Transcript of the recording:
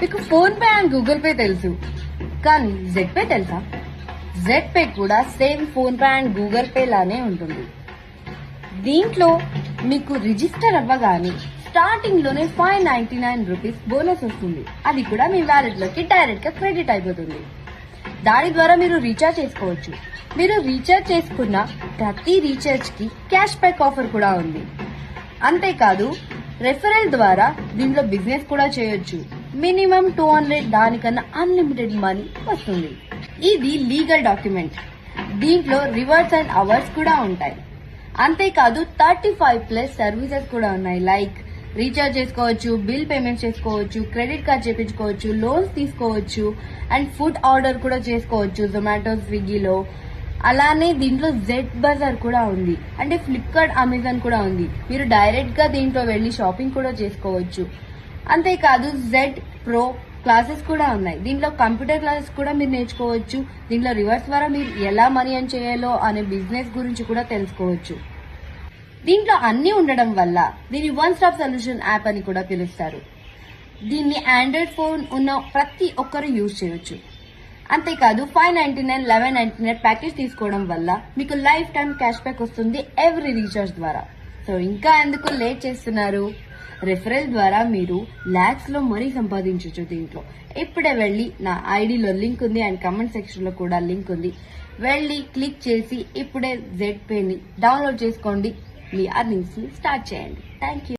మీకు PhonePe and Google Pay తెలుసు. కానీ జెడ్ పే తెలుసా? జెడ్ పే కూడా same PhonePe and Google Pay లానే ఉంటుంది. దీంట్లో మీకు రిజిస్టర్ అవ్వగానే స్టార్టింగ్లోనే five ninety nine rupees bonus వస్తుంది. అది కూడా మీ వ్యాలెట్లోకి డైరెక్ట్గా క్రెడిట్ అయిపోతుంది. దాని ద్వారా మీరు రీఛార్జ్ చేసుకోవచ్చు. మీరు రీఛార్జ్ చేసుకున్న ప్రతి రీఛార్జ్కి క్యాష్ బ్యాక్ ఆఫర్ కూడా ఉంది. అంతేకాదు రెఫరల్ ద్వారా దీంట్లో బిజినెస్ కూడా చేయొచ్చు. మినిమం టూ హండ్రెడ్ దానికన్నా అన్లిమిటెడ్ మనీ వస్తుంది. ఇది లీగల్ డాక్యుమెంట్. దీంట్లో రివర్స్ అండ్ అవర్స్ కూడా ఉంటాయి. అంతేకాదు థర్టీ ఫైవ్ ప్లస్ సర్వీసెస్ కూడా ఉన్నాయి. లైక్ రీఛార్జ్ చేసుకోవచ్చు బిల్ పేమెంట్ చేసుకోవచ్చు క్రెడిట్ కార్డ్ చేపించుకోవచ్చు లోన్స్ తీసుకోవచ్చు అండ్ ఫుడ్ ఆర్డర్ కూడా చేసుకోవచ్చు. జొమాటో స్విగ్గీలో అలానే దీంట్లో జెడ్ బజార్ కూడా ఉంది. అంటే ఫ్లిప్కార్ట్ అమెజాన్ కూడా ఉంది. మీరు డైరెక్ట్గా దీంట్లో వెళ్ళి షాపింగ్ కూడా చేసుకోవచ్చు. అంతేకాదు జెడ్ ప్రో క్లాసెస్ కూడా ఉన్నాయి. దీంట్లో కంప్యూటర్ క్లాసెస్ కూడా మీరు నేర్చుకోవచ్చు. దీంట్లో రివర్స్ ద్వారా మీరు ఎలా మనీ అని చేయాలో అనే బిజినెస్ గురించి కూడా తెలుసుకోవచ్చు. దీంట్లో అన్ని ఉండడం వల్ల దీన్ని వన్ స్టాప్ సొల్యూషన్ యాప్ అని కూడా పిలుస్తారు. దీన్ని ఆండ్రాయిడ్ ఫోన్ ఉన్న ప్రతి ఒక్కరు యూజ్ చేయొచ్చు. అంతేకాదు five ninety nine eleven ninety nine package తీసుకోవడం వల్ల మీకు లైఫ్ టైం క్యాష్ బ్యాక్ వస్తుంది ఎవ్రీ రీఛార్జ్ ద్వారా. సో ఇంకా ఎందుకు లేట్ చేస్తున్నారు? రెఫరల్ ద్వారా మీరు ల్యాక్స్లో లో మనీ సంపాదించవచ్చు దీంట్లో. ఇప్పుడే వెళ్ళి నా ఐడిలో లింక్ ఉంది అండ్ కమెంట్ సెక్షన్లో కూడా లింక్ ఉంది. వెళ్ళి క్లిక్ చేసి ఇప్పుడే జెడ్ పే ని డౌన్లోడ్ చేసుకోండి. మీ అర్నింగ్స్ని స్టార్ట్ చేయండి. Thank you